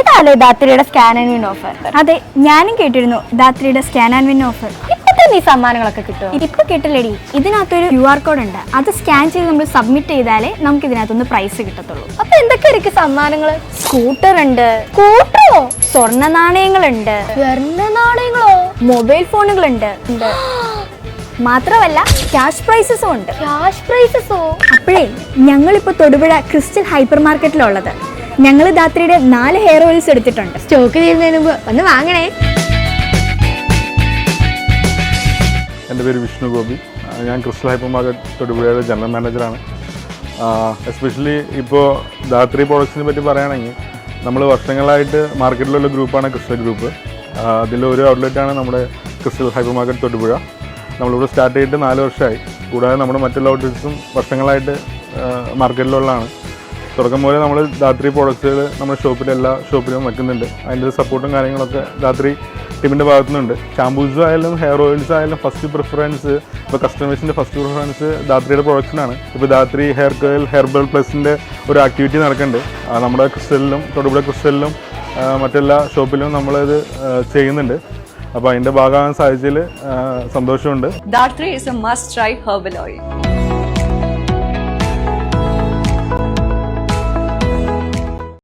ഇതല്ലേ ധാത്രിയുടെ scan and win offer അതെ ഞാനും കേട്ടിരുന്നു ധാത്രിയുടെ സ്കാൻ ആൻഡ് വിൻ ഓഫർ ഇപ്പൊ തന്നെ ഈ സമ്മാനങ്ങളൊക്കെ കിട്ടും ഇപ്പൊ കിട്ടില്ലടി. ഇതിനകത്തൊരു ക്യു ആർ കോഡ് ഉണ്ട്. അത് സ്കാൻ ചെയ്ത് നമ്മൾ സബ്മിറ്റ് ചെയ്താലേ നമുക്ക് ഇതിനകത്തൊന്ന് പ്രൈസ് കിട്ടത്തുള്ളൂ. അപ്പൊ എന്തൊക്കെയായിരിക്കും സമ്മാനങ്ങൾ സ്കൂട്ടർ ഉണ്ട്. സ്കൂട്ടറോ സ്വർണ നാണയങ്ങളുണ്ട്. സ്വർണ നാണയങ്ങളോ? മൊബൈൽ ഫോണുകളുണ്ട് ഉണ്ട്. മാത്രമല്ല ക്യാഷ് പ്രൈസസും ഉണ്ട്. ക്യാഷ് പ്രൈസസോ അപ്പോഴേ ഞങ്ങളിപ്പോൾ തൊടുപുഴ ക്രിസ്റ്റൽ ഹൈപ്പർ മാർക്കറ്റിലുള്ളത് ഞങ്ങൾ ധാത്രിയുടെ നാല് ഹെയർ ഓയിൽസ് എടുത്തിട്ടുണ്ട്. സ്റ്റോക്ക് തീരുന്നതിന് മുമ്പ് ഒന്ന് വാങ്ങണേ. എന്റെ പേര് വിഷ്ണു ഗോപി. ഞാൻ ക്രിസ്റ്റൽ ഹൈപ്പർ മാർക്കറ്റ് തൊടുപുഴയുടെ ജനറൽ മാനേജറാണ്. എസ്പെഷ്യലി ഇപ്പോൾ ധാത്രി പ്രോഡക്ട്സിനെ പറ്റി പറയുകയാണെങ്കിൽ നമ്മൾ വർഷങ്ങളായിട്ട് മാർക്കറ്റിലുള്ള ഗ്രൂപ്പാണ് ക്രിസ്റ്റൽ ഗ്രൂപ്പ്. അതിലൊരു ഔട്ട്ലെറ്റാണ് നമ്മുടെ ക്രിസ്റ്റൽ ഹൈപ്പർ മാർക്കറ്റ് തൊടുപുഴ നമ്മളിവിടെ സ്റ്റാർട്ട് ചെയ്തിട്ട് നാല് വർഷമായി. കൂടാതെ നമ്മുടെ മറ്റുള്ള ഔട്ട്ലെറ്റ്സും വർഷങ്ങളായിട്ട് മാർക്കറ്റിലുള്ളതാണ് തുടക്കം പോലെ നമ്മൾ ധാത്രി പ്രോഡക്റ്റ്സുകൾ നമ്മുടെ ഷോപ്പിൽ എല്ലാ ഷോപ്പിലും വെക്കുന്നുണ്ട്. അതിന്റെ സപ്പോർട്ടും കാര്യങ്ങളൊക്കെ ധാത്രി ടീമിന്റെ ഭാഗത്തു നിന്നുണ്ട് ആയാലും ഹെയർ ഓയിൽസ് ആയാലും ഫസ്റ്റ് പ്രിഫറൻസ് ഇപ്പോൾ കസ്റ്റമേഴ്സിന്റെ ഫസ്റ്റ് പ്രിഫറൻസ് ധാത്രിയുടെ പ്രോഡക്ട്സിനാണ് ഇപ്പോൾ ധാത്രി ഹെയർ കോയിൽ ഹെർബൽ പ്ലസിന്റെ ഒരു ആക്ടിവിറ്റി നടക്കുന്നുണ്ട്. നമ്മുടെ ക്രിസ്റ്റലിലും തൊടുപുഴ ക്രിസ്റ്റലിലും മറ്റെല്ലാ ഷോപ്പിലും നമ്മളിത് ചെയ്യുന്നുണ്ട്. അപ്പോൾ അതിന്റെ ഭാഗമാകാൻ സാധിച്ചതിൽ സന്തോഷമുണ്ട്. Dhathri is a must try herbal oil.